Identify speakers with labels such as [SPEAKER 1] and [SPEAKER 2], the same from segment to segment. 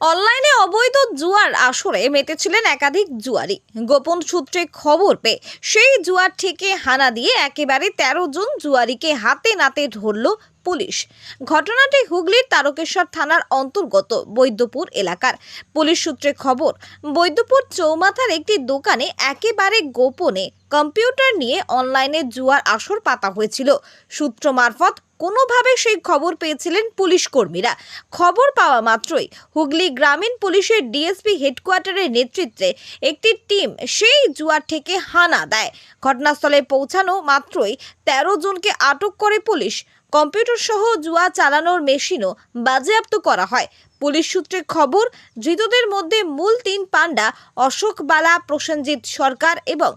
[SPEAKER 1] অনলাইনে অবৈধ জুয়ার আসরে মেতেছিলেন একাধিক জুয়ারি। গোপন সূত্রে খবর পেয়ে সেই জুয়ার থেকে হানা দিয়ে একেবারে তেরো জন জুয়ারিকে হাতে নাতে ধরল পুলিশ। ঘটনাটি হুগলির তারকেশ্বর থানার অন্তর্গত বৈদ্যপুর এলাকার। পুলিশ সূত্রে খবর, বৈদ্যপুর চৌমাথার একটি দোকানে একেবারে গোপনে কম্পিউটার নিয়ে অনলাইনে জুয়ার আসর পাতা হয়েছিল। সূত্র মারফত কোনোভাবে সেই খবর পেয়েছিলেন পুলিশ কর্মীরা। খবর পাওয়া মাত্রই হুগলি গ্রামীণ পুলিশের ডিএসপি হেডকোয়ার্টারের নেতৃত্বে একটি টিম সেই জুয়ার থেকে হানা দেয়। ঘটনাস্থলে পৌঁছানো মাত্রই তেরো জনকে আটক করে পুলিশ। কম্পিউটার সহ জুয়া চালানোর মেশিনও বাজেয়াপ্ত করা হয়। পুলিশ সূত্রে খবর ধৃতদের মধ্যে মূল তিন পাণ্ডা অশোক বালা প্রসেনজিৎ সরকার এবং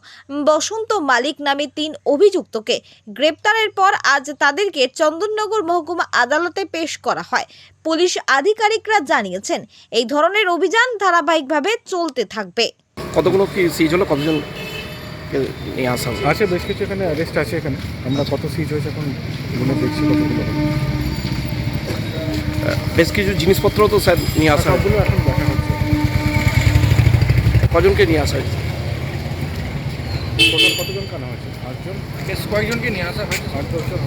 [SPEAKER 1] বসন্ত মালিক নামে তিন অভিযুক্তকে গ্রেপ্তারের পর আজ তাদেরকে চন্দননগর মহকুমা আদালতে পেশ করা হয়। পুলিশ আধিকারিকরা জানিয়েছেন এই ধরনের অভিযান ধারাবাহিকভাবে চলতে থাকবে।
[SPEAKER 2] কতগুলো কি সিজ হলো? কতজন নিয়ে আসা
[SPEAKER 3] আছে বেশ কিছু এখানে অ্যারেস্ট আছে এখানে। আমরা কত সিজ হয়েছে এখন দেখছি কতগুলো।
[SPEAKER 2] বেশ কিছু জিনিসপত্র তো স্যার নিয়ে আসা হলো।
[SPEAKER 3] এখন দেখা হচ্ছে।
[SPEAKER 2] কজনকে নিয়ে আসা হয়েছে?
[SPEAKER 3] কতজন কানা হয়েছে? আটজন?
[SPEAKER 4] বেশ কয়েকজনকে নিয়ে আসা হয়েছে।
[SPEAKER 3] আট দশজন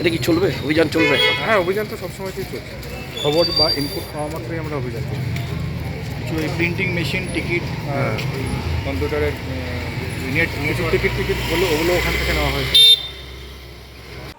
[SPEAKER 2] এটা কি চলবে? অভিযান চলবে?
[SPEAKER 3] হ্যাঁ অভিযান তো সবসময়তেই চলছে। খবর বা ইনপুট পাওয়া মাত্রই আমরা অভিযান করি
[SPEAKER 4] কিছু এই প্রিন্টিং মেশিন টিকিট। কম্পিউটারের
[SPEAKER 3] টিকিট টিকিট বলে ওগুলো ওখান থেকে নেওয়া হয়েছে।